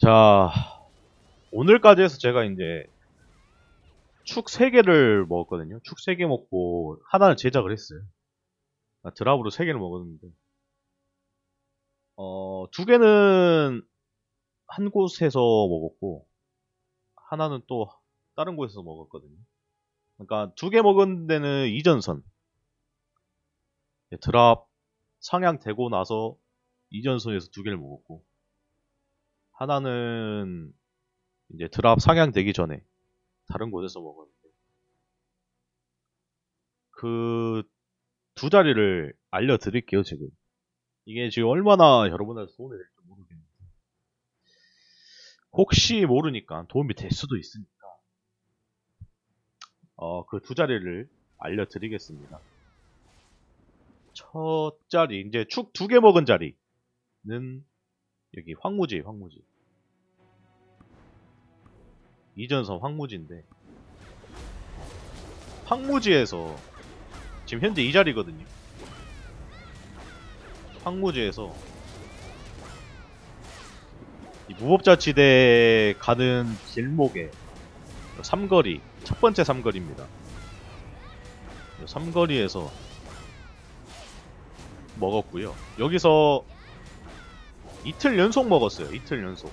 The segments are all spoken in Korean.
자, 오늘까지 해서 제가 이제 축 3개를 먹었거든요. 축 3개 먹고 하나는 제작을 했어요. 아, 드랍으로 3개를 먹었는데 어, 두 개는 한 곳에서 먹었고 하나는 또 다른 곳에서 먹었거든요. 그러니까 두 개 먹은 데는 이전선 예, 드랍 상향되고 나서 이전선에서 두 개를 먹었고 하나는 이제 드랍 상향되기 전에 다른 곳에서 먹었는데 그 두 자리를 알려드릴게요 지금. 이게 지금 얼마나 여러분한테 도움이 될지 모르겠는데 혹시 모르니까 도움이 될 수도 있으니까 어, 그 두 자리를 알려드리겠습니다. 첫 자리 이제 축 두 개 먹은 자리는 여기 황무지 황무지. 이전선 황무지인데 황무지에서 지금 현재 이 자리거든요. 황무지에서 이 무법자치대 가는 길목에 삼거리 첫 번째 삼거리입니다. 이 삼거리에서 먹었고요. 여기서 이틀 연속 먹었어요 이틀 연속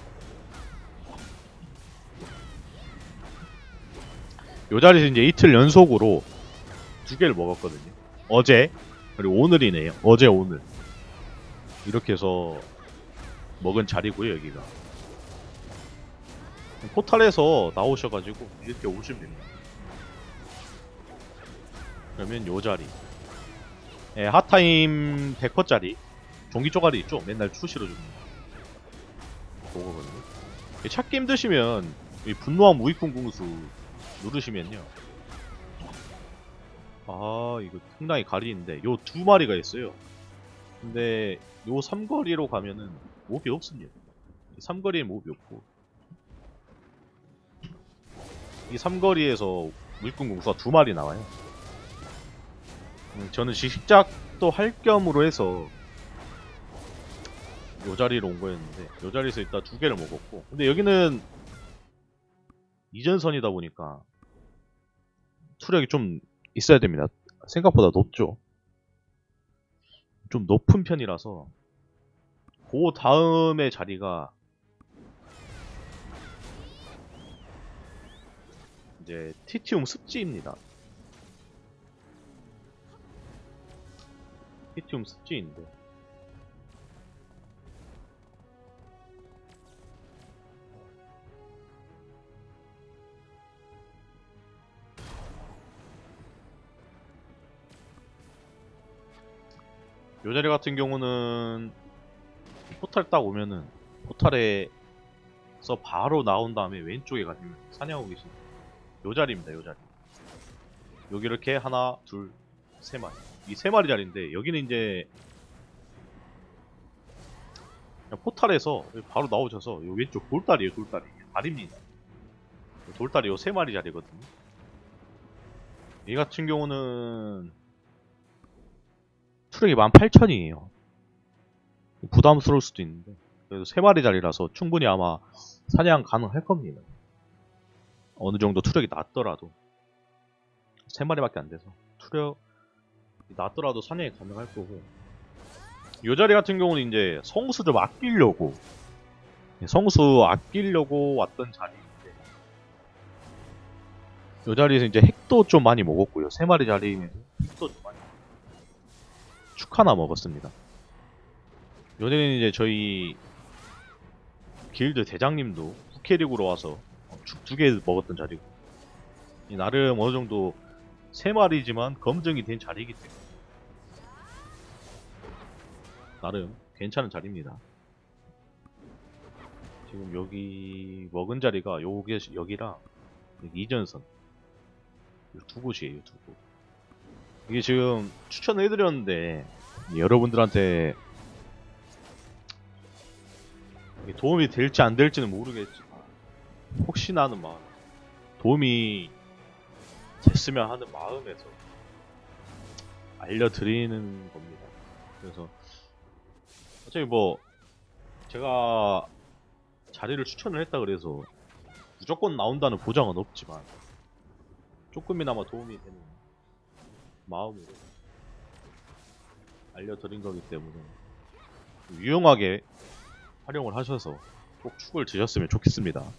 요 자리에서 이제 이틀 연속으로 두 개를 먹었거든요. 어제 그리고 오늘이네요. 어제 오늘 이렇게 해서 먹은 자리고요 여기가 포탈에서 나오셔가지고 이렇게 오시면 됩니다. 그러면 요 자리 예, 핫타임 100%짜리 종기 쪼가리 있죠? 맨날 출시로 줍니다. 그거거든요. 이게 찾기 힘드시면 이 분노함 우익풍 궁수 누르시면요. 아, 이거 상당히 가리는데, 요 두 마리가 있어요. 근데, 요 삼거리로 가면은, 몹이 없습니다. 이 삼거리에 몹이 없고, 이 삼거리에서 물꾼 공수가 두 마리 나와요. 음, 저는 지식작도 할 겸으로 해서, 요 자리로 온 거였는데, 요 자리에서 일단 두 개를 먹었고, 근데 여기는, 이전선이다 보니까 투력이 좀 있어야 됩니다. 생각보다 높죠. 좀 높은 편이라서 그 다음에 자리가 이제 티티움 습지입니다. 티티움 습지인데 요 자리 같은 경우는 포탈 딱 오면은 포탈에서 바로 나온 다음에 왼쪽에 가시면 사냥하고 계신 요 자리입니다 요 자리. 여기 이렇게 하나 둘 세 마리. 이 세 마리 자리인데 여기는 이제 포탈에서 바로 나오셔서 요 왼쪽 돌다리에요 돌다리. 다리입니다. 돌다리 요 세 마리 자리거든요. 이 같은 경우는 투력이 18,000이에요. 부담스러울 수도 있는데 그래도 세 마리 자리라서 충분히 아마 사냥 가능할 겁니다. 어느 정도 투력이 낮더라도 세 마리밖에 안 돼서 투력 낮더라도 사냥이 가능할 거고 이 자리 같은 경우는 이제 성수 좀 아끼려고 성수 아끼려고 왔던 자리인데 이 자리에서 이제 핵도 좀 많이 먹었고요. 세 마리 자리면 핵도 좀 하나 먹었습니다. 요새는 이제 저희 길드 대장님도 후캐릭으로 와서 축두개 먹었던 자리고 이 나름 어느 정도 세 마리지만 검증이 된 자리이기 때문에 나름 괜찮은 자리입니다. 지금 여기 먹은 자리가 요게 여기랑 여기 이전선 요두 곳이에요 두 곳. 이게 지금 추천을 해드렸는데 여러분들한테 도움이 될지 안 될지는 모르겠지만 혹시나 하는 마음 도움이 됐으면 하는 마음에서 알려드리는 겁니다. 그래서 어차피 뭐 제가 자리를 추천을 했다 그래서 무조건 나온다는 보장은 없지만 조금이나마 도움이 되는 마음으로 알려드린 거기 때문에 유용하게 활용을 하셔서 꼭 축을 드셨으면 좋겠습니다.